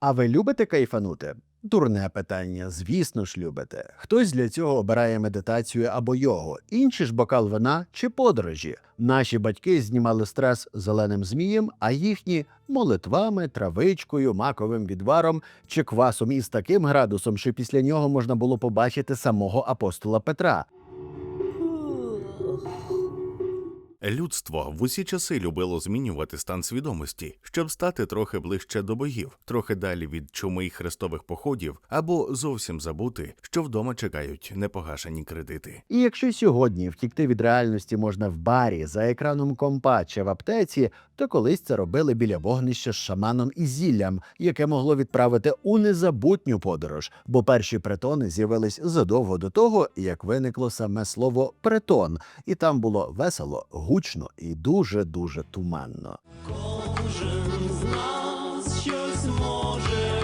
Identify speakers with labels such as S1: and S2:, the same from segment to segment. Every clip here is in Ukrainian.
S1: А ви любите кайфанути? Дурне питання, звісно ж, любите. Хтось для цього обирає медитацію або йогу, інші ж бокал вина чи подорожі. Наші батьки знімали стрес зеленим змієм, а їхні молитвами, травичкою, маковим відваром чи квасом із таким градусом, що після нього можна було побачити самого апостола Петра.
S2: Людство в усі часи любило змінювати стан свідомості, щоб стати трохи ближче до богів, трохи далі від чуми й хрестових походів, або зовсім забути, що вдома чекають непогашені кредити.
S1: І якщо сьогодні втікти від реальності можна в барі, за екраном компа чи в аптеці, то колись це робили біля вогнища з шаманом і зіллям, яке могло відправити у незабутню подорож, бо перші притони з'явились задовго до того, як виникло саме слово притон, і там було весело, гучно і дуже дуже туманно.
S3: Кожен з нас щось може,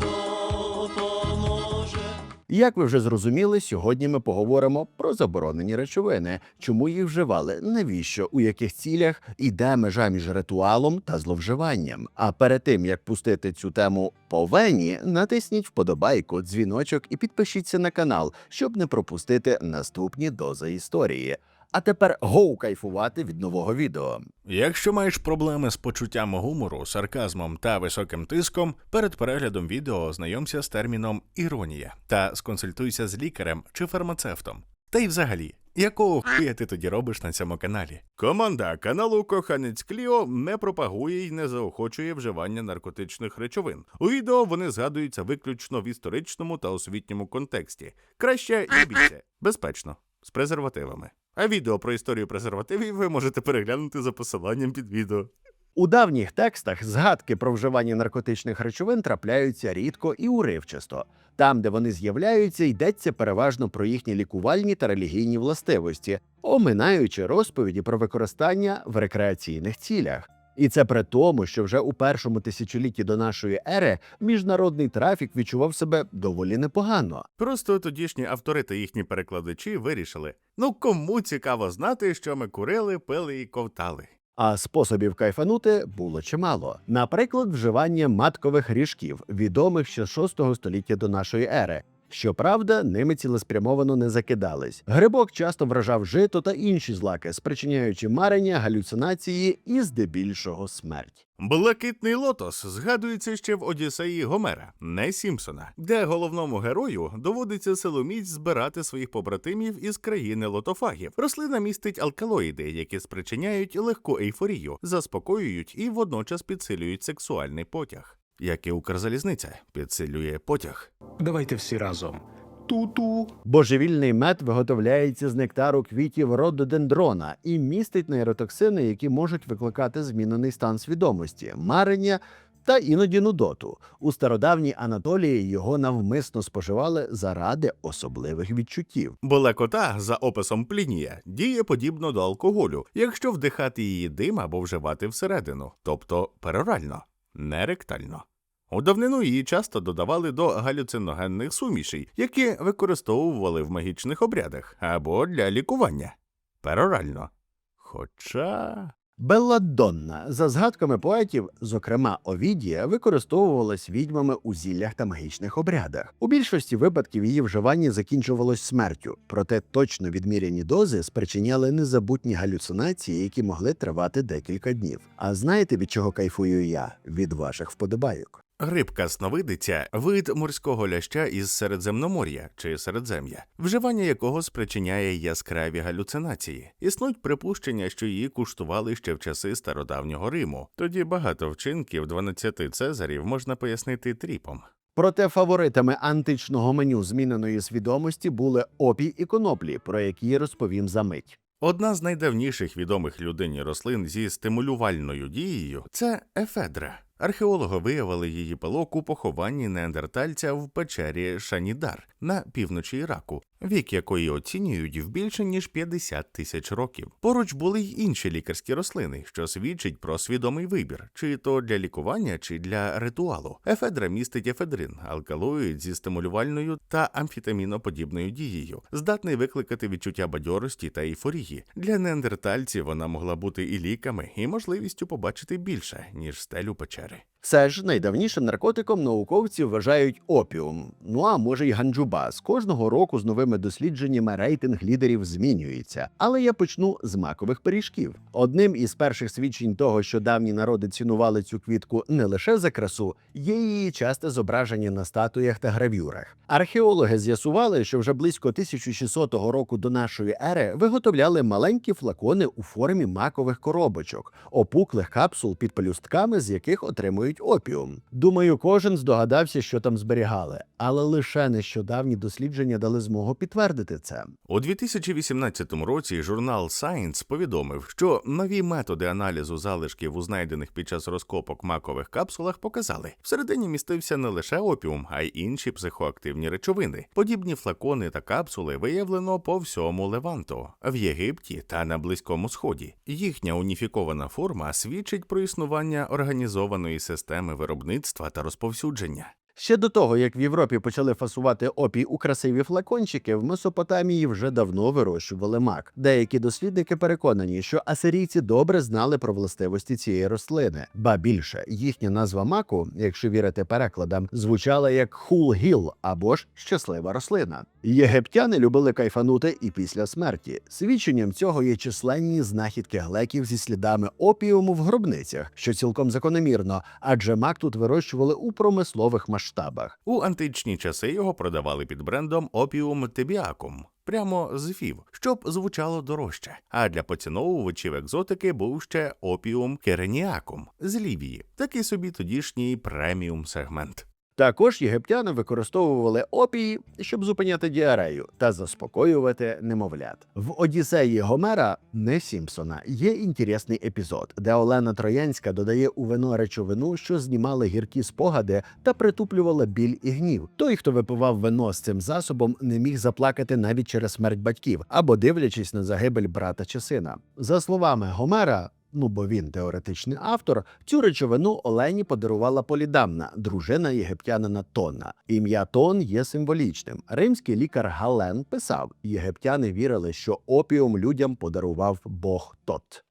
S3: допоможе.
S1: Як ви вже зрозуміли, сьогодні ми поговоримо про заборонені речовини, чому їх вживали, навіщо, у яких цілях і де межа між ритуалом та зловживанням. А перед тим як пустити цю тему по вені, натисніть вподобайку, дзвіночок і підпишіться на канал, щоб не пропустити наступні дози історії. А тепер гоу кайфувати від нового відео.
S2: Якщо маєш проблеми з почуттям гумору, сарказмом та високим тиском, перед переглядом відео ознайомся з терміном іронія та сконсультуйся з лікарем чи фармацевтом. Та й взагалі, якого хуя ти тоді робиш на цьому каналі? Команда каналу Коханець Кліо не пропагує й не заохочує вживання наркотичних речовин. У відео вони згадуються виключно в історичному та освітньому контексті. Краще не бійся, безпечно, з презервативами. А відео про історію презервативів ви можете переглянути за посиланням під відео.
S1: У давніх текстах згадки про вживання наркотичних речовин трапляються рідко і уривчасто. Там, де вони з'являються, йдеться переважно про їхні лікувальні та релігійні властивості, оминаючи розповіді про використання в рекреаційних цілях. І це при тому, що вже у першому тисячолітті до нашої ери міжнародний трафік відчував себе доволі непогано.
S2: Просто тодішні автори та їхні перекладачі вирішили: ну кому цікаво знати, що ми курили, пили і ковтали.
S1: А способів кайфанути було чимало. Наприклад, вживання маткових ріжків, відомих ще з 6 століття до нашої ери. Щоправда, ними цілеспрямовано не закидались. Грибок часто вражав жито та інші злаки, спричиняючи марення, галюцинації і здебільшого смерть.
S2: Блакитний лотос згадується ще в Одіссеї Гомера, не Сімпсона, де головному герою доводиться силоміць збирати своїх побратимів із країни лотофагів. Рослина містить алкалоїди, які спричиняють легку ейфорію, заспокоюють і водночас підсилюють сексуальний потяг. Як і Укрзалізниця підсилює потяг.
S4: Давайте всі разом. Ту-ту.
S1: Божевільний мед виготовляється з нектару квітів рододендрона і містить нейротоксини, які можуть викликати змінений стан свідомості, марення та іноді нудоту. У стародавній Анатолії його навмисно споживали заради особливих відчуттів.
S2: Болекота, за описом Плінія, діє подібно до алкоголю, якщо вдихати її дим або вживати всередину, тобто перорально, не ректально. У давнину її часто додавали до галюциногенних сумішей, які використовували в магічних обрядах або для лікування. Перорально. Хоча.
S1: Белладонна, за згадками поетів, зокрема Овідія, використовувалась відьмами у зіллях та магічних обрядах. У більшості випадків її вживання закінчувалось смертю, проте точно відміряні дози спричиняли незабутні галюцинації, які могли тривати декілька днів. А знаєте, від чого кайфую я? Від ваших вподобайок.
S2: Рибка сновидиця вид морського ляща із Середземномор'я чи Середзем'я, вживання якого спричиняє яскраві галюцинації. Існують припущення, що її куштували ще в часи стародавнього Риму. Тоді багато вчинків 12 цезарів можна пояснити тріпом.
S1: Проте фаворитами античного меню зміненої свідомості були опій і коноплі, про які розповім за мить.
S2: Одна з найдавніших відомих людині рослин зі стимулювальною дією це ефедра. Археологи виявили її пилок у похованні неандертальця в печері Шанідар на півночі Іраку, вік якої оцінюють в більше ніж 50 тисяч років. Поруч були й інші лікарські рослини, що свідчить про свідомий вибір, чи то для лікування, чи для ритуалу. Ефедра містить ефедрин, алкалоїд зі стимулювальною та амфітаміноподібною дією, здатний викликати відчуття бадьорості та ейфорії. Для неандертальців вона могла бути і ліками, і можливістю побачити більше ніж стелю печери. Чотири.
S1: Все ж найдавнішим наркотиком науковці вважають опіум. Ну а може й ганджубас. Кожного року з новими дослідженнями рейтинг лідерів змінюється. Але я почну з макових пиріжків. Одним із перших свідчень того, що давні народи цінували цю квітку не лише за красу, є її часте зображення на статуях та гравюрах. Археологи з'ясували, що вже близько 1600 року до нашої ери виготовляли маленькі флакони у формі макових коробочок, опуклих капсул під пелюстками, з яких отримують опіум. Думаю, кожен здогадався, що там зберігали, але лише нещодавні дослідження дали змогу підтвердити це.
S2: У 2018 році журнал Science повідомив, що нові методи аналізу залишків у знайдених під час розкопок макових капсулах показали, всередині містився не лише опіум, а й інші психоактивні речовини. Подібні флакони та капсули виявлено по всьому Леванту, в Єгипті та на Близькому Сході. Їхня уніфікована форма свідчить про існування організованої системи виробництва та розповсюдження.
S1: Ще до того, як в Європі почали фасувати опій у красиві флакончики, в Месопотамії вже давно вирощували мак. Деякі дослідники переконані, що асирійці добре знали про властивості цієї рослини. Ба більше їхня назва маку, якщо вірити перекладам, звучала як хул-гіл або ж щаслива рослина. Єгиптяни любили кайфанути і після смерті. Свідченням цього є численні знахідки глеків зі слідами опіуму в гробницях, що цілком закономірно, адже мак тут вирощували у промислових масштабах.
S2: У античні часи його продавали під брендом Opium Tibiacum, прямо з фів, щоб звучало дорожче. А для поціновувачів екзотики був ще Opium Кереніакум з Лівії, такий собі тодішній преміум сегмент.
S1: Також єгиптяни використовували опії, щоб зупиняти діарею та заспокоювати немовлят. В Одіссеї Гомера, не Сімпсона, є інтересний епізод, де Олена Троянська додає у вино речовину, що знімали гіркі спогади та притуплювала біль і гнів. Той, хто випивав вино з цим засобом, не міг заплакати навіть через смерть батьків або дивлячись на загибель брата чи сина. За словами Гомера. Ну, бо він теоретичний автор. Цю речовину Олені подарувала Полідамна, дружина єгиптянина Тона. Ім'я Тон є символічним. Римський лікар Гален писав: єгиптяни вірили, що опіум людям подарував Бог Тот.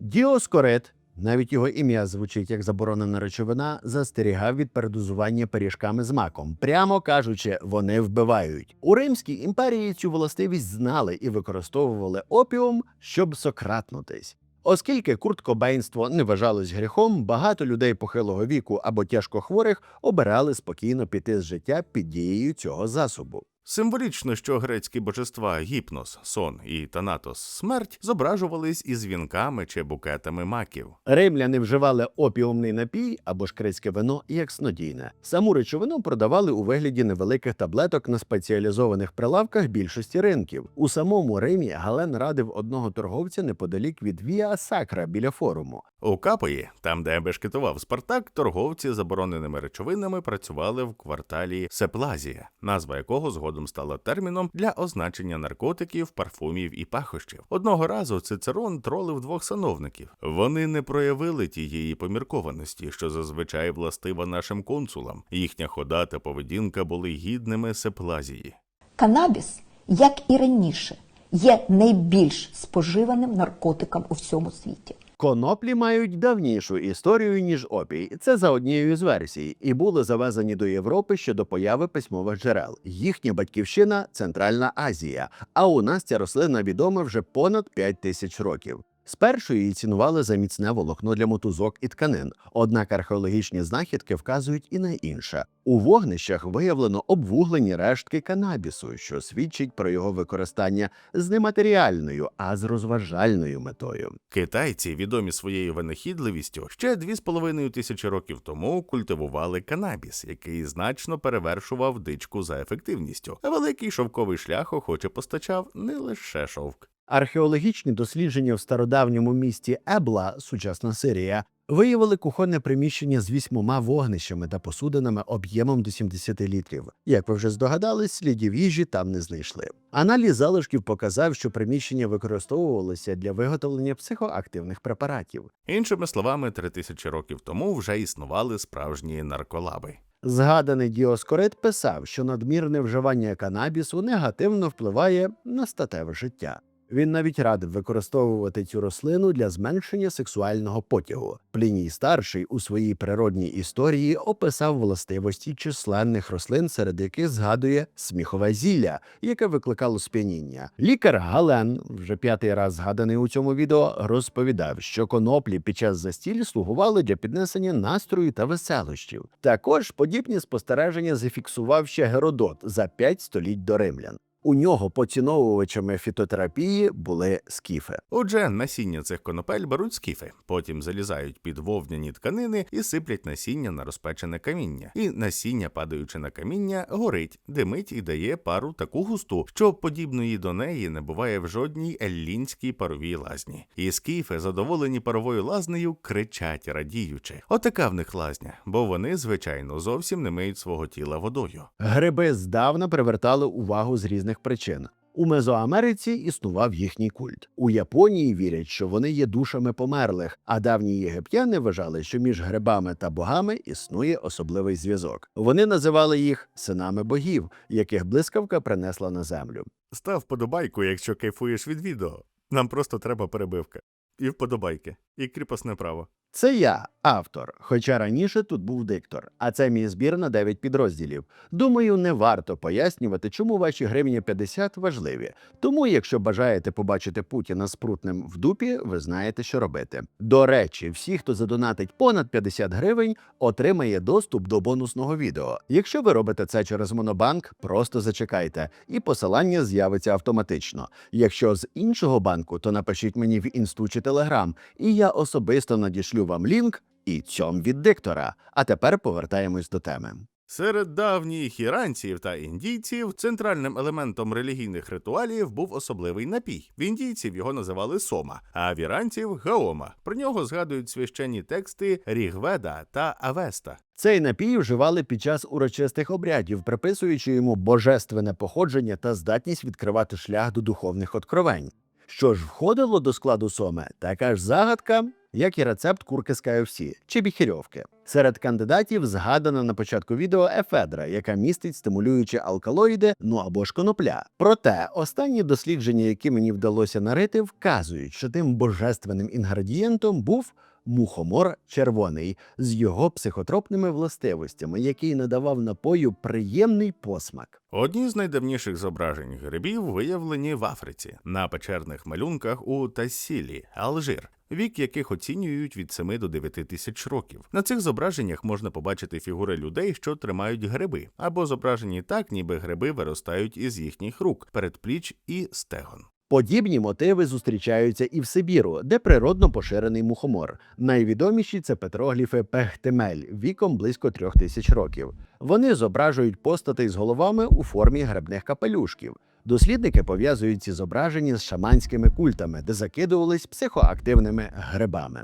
S1: Діоскорит, навіть його ім'я звучить як заборонена речовина, застерігав від передозування пиріжками з маком. Прямо кажучи, вони вбивають. У Римській імперії цю властивість знали і використовували опіум, щоб сократнутись. Оскільки курткобейнство не вважалось гріхом, багато людей похилого віку або тяжко хворих обирали спокійно піти з життя під дією цього засобу.
S2: Символічно, що грецькі божества гіпнос, сон і танатос смерть зображувались із вінками чи букетами маків.
S1: Римляни вживали опіумний напій або ж крицьке вино як снодійне. Саму речовину продавали у вигляді невеликих таблеток на спеціалізованих прилавках більшості ринків. У самому Римі Гален радив одного торговця неподалік від Віа Сакра біля форуму.
S2: У Капої, там де бешкетував Спартак, торговці забороненими речовинами працювали в кварталі Сеплазія, назва якого згодом стала терміном для означення наркотиків, парфумів і пахощів. Одного разу Цицерон тролив двох сановників. Вони не проявили тієї поміркованості, що зазвичай властива нашим консулам. Їхня хода та поведінка були гідними Сеплазії.
S5: Канабіс, як і раніше, є найбільш споживаним наркотиком у всьому світі.
S1: Коноплі мають давнішу історію ніж опій. Це за однією з версій, і були завезені до Європи ще до появи письмових джерел. Їхня батьківщина Центральна Азія. А у нас ця рослина відома вже понад 5 тисяч років. Спершу її цінували за міцне волокно для мотузок і тканин. Однак археологічні знахідки вказують і на інше. У вогнищах виявлено обвуглені рештки канабісу, що свідчить про його використання з нематеріальною, а з розважальною метою.
S2: Китайці, відомі своєю винахідливістю, ще дві з половиною тисячі років тому культивували канабіс, який значно перевершував дичку за ефективністю. Великий шовковий шлях охоче постачав не лише шовк.
S1: Археологічні дослідження в стародавньому місті Ебла, сучасна Сирія, виявили кухонне приміщення з вісьмома вогнищами та посудинами об'ємом до 70 літрів. Як ви вже здогадались, слідів їжі там не знайшли. Аналіз залишків показав, що приміщення використовувалося для виготовлення психоактивних препаратів.
S2: Іншими словами, три тисячі років тому вже існували справжні нарколаби.
S1: Згаданий Діоскорит писав, що надмірне вживання канабісу негативно впливає на статеве життя. Він навіть радив використовувати цю рослину для зменшення сексуального потягу. Пліній старший у своїй природній історії описав властивості численних рослин, серед яких згадує сміхове зілля, яке викликало сп'яніння. Лікар Гален, вже п'ятий раз згаданий у цьому відео, розповідав, що коноплі під час застіль слугували для піднесення настрою та веселощів. Також подібні спостереження зафіксував ще Геродот за п'ять століть до римлян. У нього поціновувачами фітотерапії були скіфи.
S2: Отже, насіння цих конопель беруть скіфи, потім залізають під вовняні тканини і сиплять насіння на розпечене каміння. І насіння, падаючи на каміння, горить, димить і дає пару таку густу, що подібної до неї не буває в жодній еллінській паровій лазні. І скіфи, задоволені паровою лазнею, кричать радіючи. Отака в них лазня, бо вони, звичайно, зовсім не миють свого тіла водою.
S1: Гриби здавна привертали увагу з різних причин. У Мезоамериці існував їхній культ. У Японії вірять, що вони є душами померлих, а давні єгиптяни вважали, що між грибами та богами існує особливий зв'язок. Вони називали їх синами богів, яких блискавка принесла на землю.
S2: Став подобайку, якщо кайфуєш від відео. Нам просто треба перебивка. І вподобайки, і кріпосне право.
S1: Це я, автор, хоча раніше тут був диктор, а це мій збір на 9 підрозділів. Думаю, не варто пояснювати, чому ваші гривні 50 важливі. Тому, якщо бажаєте побачити Путіна спрутним в дупі, ви знаєте, що робити. До речі, всі, хто задонатить понад 50 гривень, отримає доступ до бонусного відео. Якщо ви робите це через Монобанк, просто зачекайте, і посилання з'явиться автоматично. Якщо з іншого банку, то напишіть мені в інсту чи телеграм, і я особисто надішлю вам лінк і цьом від диктора. А тепер повертаємось до теми.
S2: Серед давніх іранців та індійців центральним елементом релігійних ритуалів був особливий напій. В індійців його називали сома, а в іранців гаома. Про нього згадують священні тексти Рігведа та Авеста.
S1: Цей напій вживали під час урочистих обрядів, приписуючи йому божественне походження та здатність відкривати шлях до духовних откровень. Що ж входило до складу соме, така ж загадка, як і рецепт курки з KFC чи біхірьовки. Серед кандидатів згадана на початку відео ефедра, яка містить стимулюючі алкалоїди, ну або ж конопля. Проте останні дослідження, які мені вдалося нарити, вказують, що тим божественним інгредієнтом був мухомор червоний з його психотропними властивостями, який надавав напою приємний посмак.
S2: Одні з найдавніших зображень грибів виявлені в Африці на печерних малюнках у Тассілі, Алжир. Вік яких оцінюють від 7 до 9 тисяч років. На цих зображеннях можна побачити фігури людей, що тримають гриби, або зображені так, ніби гриби виростають із їхніх рук, передпліч і стегон.
S1: Подібні мотиви зустрічаються і в Сибіру, де природно поширений мухомор. Найвідоміші це петрогліфи Пехтемель віком близько трьох тисяч років. Вони зображують постатей з головами у формі грибних капелюшків. Дослідники пов'язують ці зображення з шаманськими культами, де закидувались психоактивними грибами.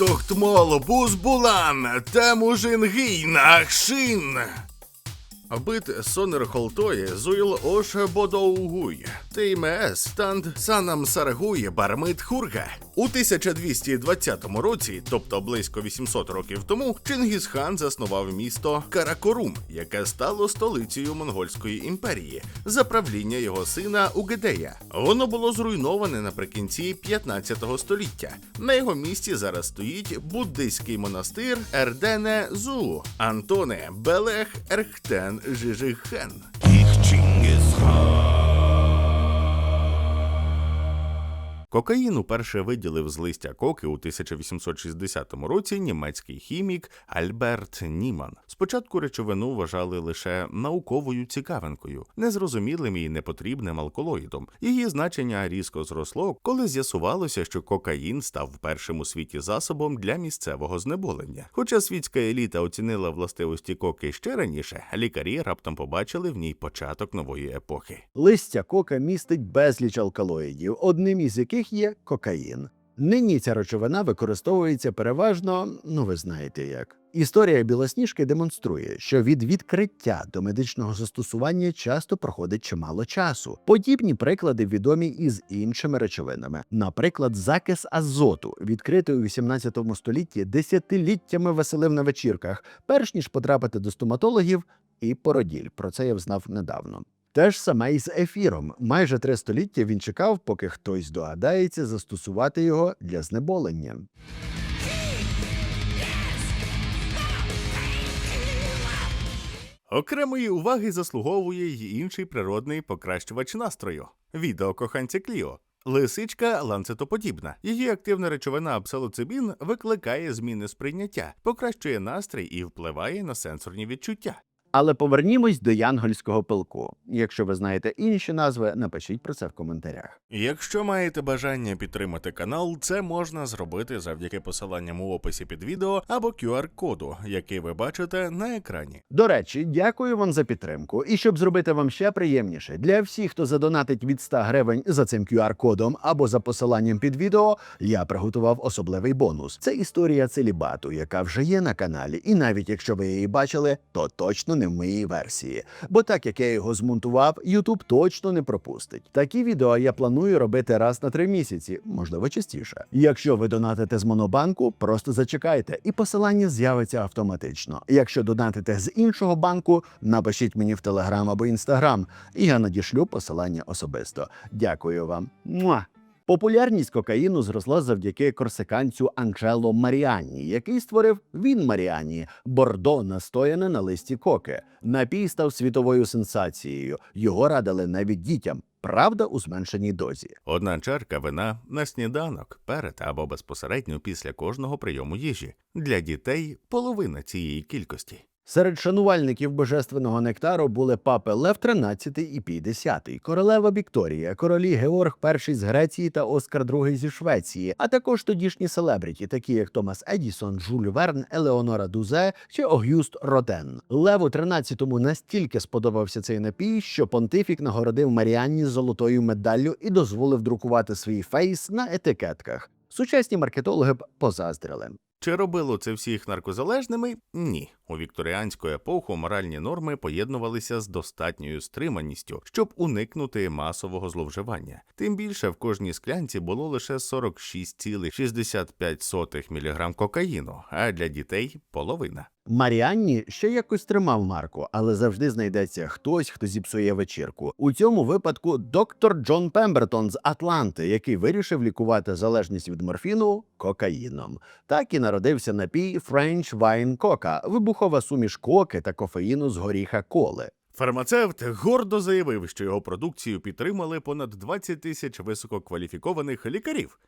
S2: Тохтмол бузбулан, темужингій нахшин. Бит сонер холтоє зуйл ош бодоугуй. ТМС станд санам саргує бармит хурга. У 1220 році, тобто близько 800 років тому, Чингісхан заснував місто Каракорум, яке стало столицею монгольської імперії, за правління його сина Угедея. Воно було зруйноване наприкінці 15 століття. На його місці зараз стоїть буддийський монастир Ердене Зу, Антоне Белех Ерхтен Жижихен. Кокаїн уперше виділив з листя коки у 1860 році німецький хімік Альберт Німан. Спочатку речовину вважали лише науковою цікавинкою, незрозумілим і непотрібним алкалоїдом. Її значення різко зросло, коли з'ясувалося, що кокаїн став першим у світі засобом для місцевого знеболення. Хоча світська еліта оцінила властивості коки ще раніше, лікарі раптом побачили в ній початок нової епохи.
S1: Листя кока містить безліч алкалоїдів, одним із яких є кокаїн. Нині ця речовина використовується переважно, ну ви знаєте як. Історія білосніжки демонструє, що від відкриття до медичного застосування часто проходить чимало часу. Подібні приклади відомі і з іншими речовинами. Наприклад, закис азоту, відкритий у 18 столітті, десятиліттями веселив на вечірках, перш ніж потрапити до стоматологів, і породіль. Про це я взнав недавно. Те ж саме і з ефіром. Майже три століття він чекав, поки хтось догадається застосувати його для знеболення.
S2: Окремої уваги заслуговує й інший природний покращувач настрою відео коханця Кліо. Лисичка ланцетоподібна. Її активна речовина абсалоцибін викликає зміни сприйняття, покращує настрій і впливає на сенсорні відчуття.
S1: Але повернімось до янгольського пилку. Якщо ви знаєте інші назви, напишіть про це в коментарях.
S2: Якщо маєте бажання підтримати канал, це можна зробити завдяки посиланням у описі під відео або QR-коду, який ви бачите на екрані.
S1: До речі, дякую вам за підтримку. І щоб зробити вам ще приємніше, для всіх, хто задонатить від 100 гривень за цим QR-кодом або за посиланням під відео, я приготував особливий бонус. Це історія целібату, яка вже є на каналі. І навіть якщо ви її бачили, то точно не в моїй версії. Бо так як я його змонтував, YouTube точно не пропустить. Такі відео я планую робити раз на три місяці, можливо, частіше. Якщо ви донатите з монобанку, просто зачекайте, і посилання з'явиться автоматично. Якщо донатите з іншого банку, напишіть мені в Телеграм або Інстаграм, і я надішлю посилання особисто. Дякую вам. Муа! Популярність кокаїну зросла завдяки корсиканцю Анджело Маріані, який створив він Маріані бордо настояне на листі коки. Напій став світовою сенсацією. Його радили навіть дітям. Правда, у зменшеній дозі.
S2: Одна чарка вина на сніданок перед або безпосередньо після кожного прийому їжі. Для дітей половина цієї кількості.
S1: Серед шанувальників божественного нектару були папи Лев XIII і Пій X, королева Вікторія, королі Георг І з Греції та Оскар II зі Швеції, а також тодішні селебріті, такі як Томас Едісон, Жюль Верн, Елеонора Дузе чи Огюст Роден. Леву XIII настільки сподобався цей напій, що понтифік нагородив Маріанні золотою медаллю і дозволив друкувати свій фейс на етикетках. Сучасні маркетологи б позаздрили.
S2: Чи робило це всіх наркозалежними? Ні. У вікторіанську епоху моральні норми поєднувалися з достатньою стриманістю, щоб уникнути масового зловживання. Тим більше в кожній склянці було лише 46,65 мг кокаїну, а для дітей половина.
S1: Маріанні ще якось тримав марку, але завжди знайдеться хтось, хто зіпсує вечірку. У цьому випадку доктор Джон Пембертон з Атланти, який вирішив лікувати залежність від морфіну кокаїном. Так і народився напій French Wine Coca – вибухова суміш коки та кофеїну з горіха коли.
S2: Фармацевт гордо заявив, що його продукцію підтримали понад 20 тисяч висококваліфікованих лікарів.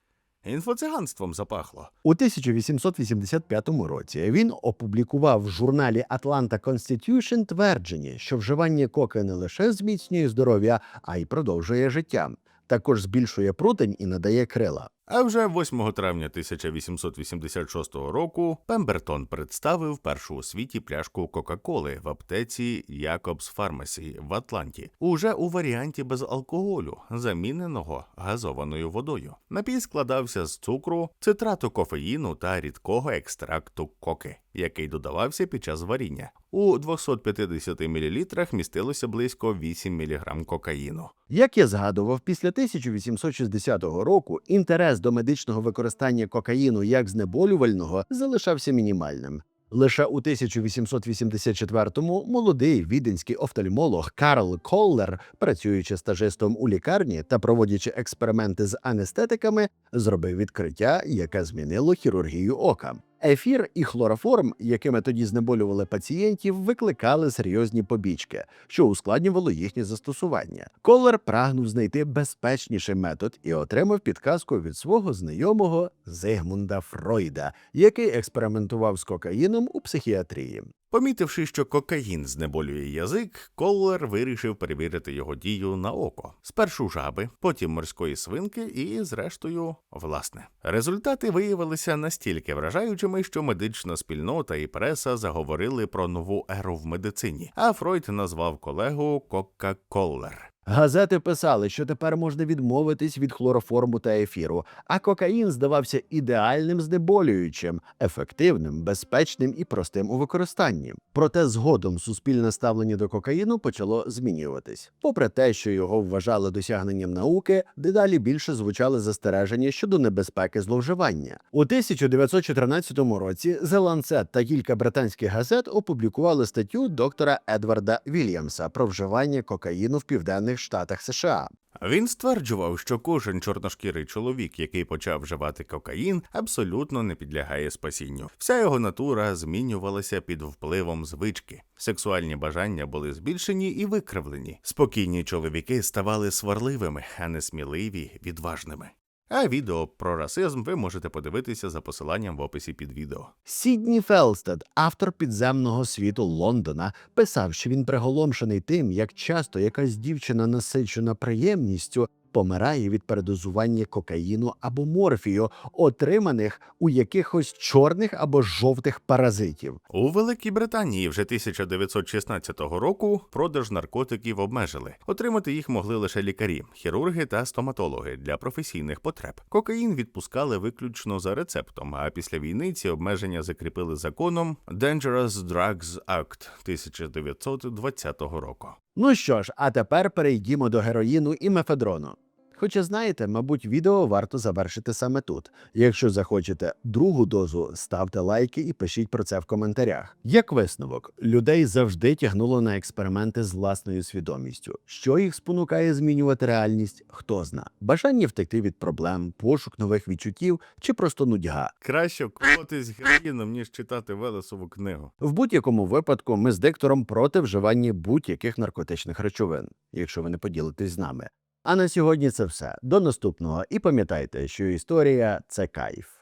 S2: Інфоциганством запахло.
S1: У 1885 році він опублікував в журналі Atlanta Constitution твердження, що вживання коки не лише зміцнює здоров'я, а й продовжує життя. Також збільшує прутень і надає крила.
S2: А вже 8 травня 1886 року Пембертон представив першу у світі пляшку Кока-Коли в аптеці Якобс Фармасі в Атланті, уже у варіанті без алкоголю, заміненого газованою водою. Напій складався з цукру, цитрату кофеїну та рідкого екстракту коки, який додавався під час варіння. У 250 мл містилося близько 8 мг кокаїну.
S1: Як я згадував, після 1860 року інтерес до медичного використання кокаїну як знеболювального залишався мінімальним. Лише у 1884-му молодий віденський офтальмолог Карл Коллер, працюючи стажистом у лікарні та проводячи експерименти з анестетиками, зробив відкриття, яке змінило хірургію ока. Ефір і хлороформ, якими тоді знеболювали пацієнтів, викликали серйозні побічки, що ускладнювало їхнє застосування. Колер прагнув знайти безпечніший метод і отримав підказку від свого знайомого Зигмунда Фройда, який експериментував з кокаїном у психіатрії.
S2: Помітивши, що кокаїн знеболює язик, Коллер вирішив перевірити його дію на око. Спершу жаби, потім морської свинки і, зрештою, власне. Результати виявилися настільки вражаючими, що медична спільнота і преса заговорили про нову еру в медицині, а Фройд назвав колегу Кока-Коллер.
S1: Газети писали, що тепер можна відмовитись від хлороформу та ефіру, а кокаїн здавався ідеальним знеболюючим, ефективним, безпечним і простим у використанні. Проте згодом суспільне ставлення до кокаїну почало змінюватись. Попри те, що його вважали досягненням науки, дедалі більше звучали застереження щодо небезпеки зловживання. У 1914 році The Lancet та кілька британських газет опублікували статтю доктора Едварда Вільямса про вживання кокаїну в південних штатах США.
S2: Він стверджував, що кожен чорношкірий чоловік, який почав вживати кокаїн, абсолютно не підлягає спасінню. Вся його натура змінювалася під впливом звички. Сексуальні бажання були збільшені і викривлені. Спокійні чоловіки ставали сварливими, а не сміливі, відважними. А відео про расизм ви можете подивитися за посиланням в описі під відео.
S1: Сідні Фелстед, автор підземного світу Лондона, писав, що він приголомшений тим, як часто якась дівчина, насичена приємністю, помирає від передозування кокаїну або морфію, отриманих у якихось чорних або жовтих паразитів.
S2: У Великій Британії вже 1916 року продаж наркотиків обмежили. Отримати їх могли лише лікарі, хірурги та стоматологи для професійних потреб. Кокаїн відпускали виключно за рецептом. А після війни ці обмеження закріпили законом Dangerous Drugs Act 1920 року.
S1: Ну що ж, а тепер перейдімо до героїну і мефедрону. Хоча знаєте, мабуть, відео варто завершити саме тут. Якщо захочете другу дозу, ставте лайки і пишіть про це в коментарях. Як висновок, людей завжди тягнуло на експерименти з власною свідомістю. Що їх спонукає змінювати реальність, хто зна. Бажання втекти від проблем, пошук нових відчуттів чи просто нудьга.
S2: Краще вколотись героїном, ніж читати Велесову книгу.
S1: В будь-якому випадку ми з диктором проти вживання будь-яких наркотичних речовин, якщо ви не поділитесь з нами. А на сьогодні це все. До наступного. І пам'ятайте, що історія це кайф.